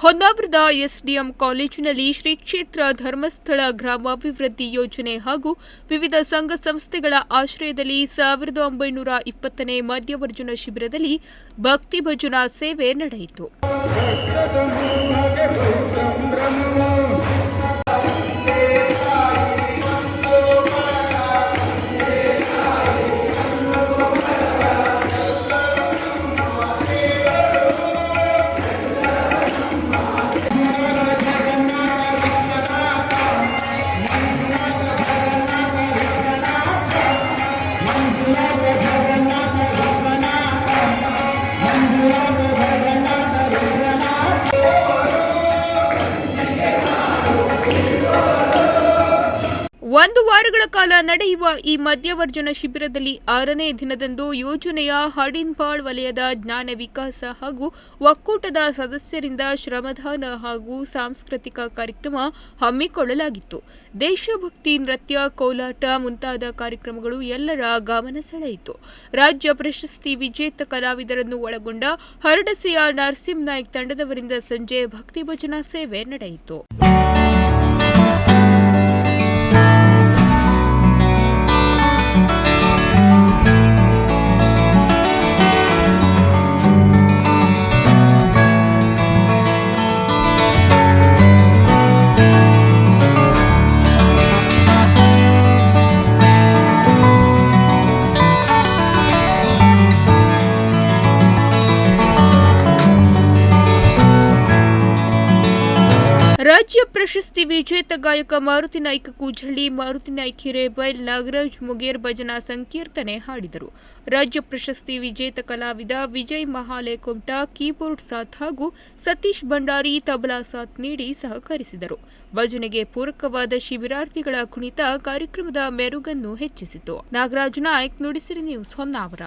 ಹೊನ್ನಾವರದ SDM ಕಾಲೇಜಿನಲ್ಲಿ ಶ್ರೀ ಕ್ಷೇತ್ರ ಧರ್ಮಸ್ಥಳ ಗ್ರಾಮಾಭಿವೃದ್ಧಿ ಯೋಜನೆ ಹಾಗೂ ವಿವಿಧ ಸಂಘ ಸಂಸ್ಥೆಗಳ ಆಶ್ರಯದಲ್ಲಿ ಸಾವಿರದ ಒಂಬೈನೂರ ಇಪ್ಪತ್ತನೇ ಮಧ್ಯವರ್ಜುನ ಶಿಬಿರದಲ್ಲಿ ಭಕ್ತಿ ಭಜನಾ ಸೇವೆ ನಡೆಯಿತು. ಒಂದು ವಾರಗಳ ಕಾಲ ನಡೆಯುವ ಈ ಮಧ್ಯವರ್ಜನ ಶಿಬಿರದಲ್ಲಿ ಆರನೇ ದಿನದಂದು ಯೋಜನೆಯ ಹಡಿನ್ಪಾಳ್ ವಲಯದ ಜ್ಞಾನ ವಿಕಾಸ ಹಾಗೂ ಒಕ್ಕೂಟದ ಸದಸ್ಯರಿಂದ ಶ್ರಮದಾನ ಹಾಗೂ ಸಾಂಸ್ಕೃತಿಕ ಕಾರ್ಯಕ್ರಮ ಹಮ್ಮಿಕೊಳ್ಳಲಾಗಿತ್ತು. ದೇಶಭಕ್ತಿ ನೃತ್ಯ, ಕೋಲಾಟ ಮುಂತಾದ ಕಾರ್ಯಕ್ರಮಗಳು ಎಲ್ಲರ ಗಮನ ಸೆಳೆಯಿತು. ರಾಜ್ಯ ಪ್ರಶಸ್ತಿ ವಿಜೇತ ಕಲಾವಿದರನ್ನು ಒಳಗೊಂಡ ಹರಡಸೆಯ ನರಸಿಂಹ ನಾಯ್ಕ್ ತಂಡದವರಿಂದ ಸಂಜೆ ಭಕ್ತಿ ಭಜನಾ ಸೇವೆ ನಡೆಯಿತು. ರಾಜ್ಯ ಪ್ರಶಸ್ತಿ ವಿಜೇತ ಗಾಯಕ ಮಾರುತಿ ನಾಯ್ಕ ಕೂಜಳ್ಳಿ, ಮಾರುತಿ ನಾಯ್ಕ ಹಿರೇಬೈಲ್, ನಾಗರಾಜ್ ಮುಗೇರ್ ಭಜನಾ ಸಂಕೀರ್ತನೆ ಹಾಡಿದರು. ರಾಜ್ಯ ಪ್ರಶಸ್ತಿ ವಿಜೇತ ಕಲಾವಿದ ವಿಜಯ್ ಮಹಾಲೆ ಕುಮಟಾ ಕೀಬೋರ್ಡ್ ಸಾಥ್ ಹಾಗೂ ಸತೀಶ್ ಭಂಡಾರಿ ತಬಲಾ ಸಾಥ್ ನೀಡಿ ಸಹಕರಿಸಿದರು. ಭಜನೆಗೆ ಪೂರಕವಾದ ಶಿಬಿರಾರ್ಥಿಗಳ ಕುಣಿತ ಕಾರ್ಯಕ್ರಮದ ಮೆರುಗನ್ನು ಹೆಚ್ಚಿಸಿತು. ನಾಗರಾಜ್ ನಾಯ್ಕ್ ನುಡಿಸಿರಿ ನ್ಯೂಸ್ ಹೊನ್ನಾವರ.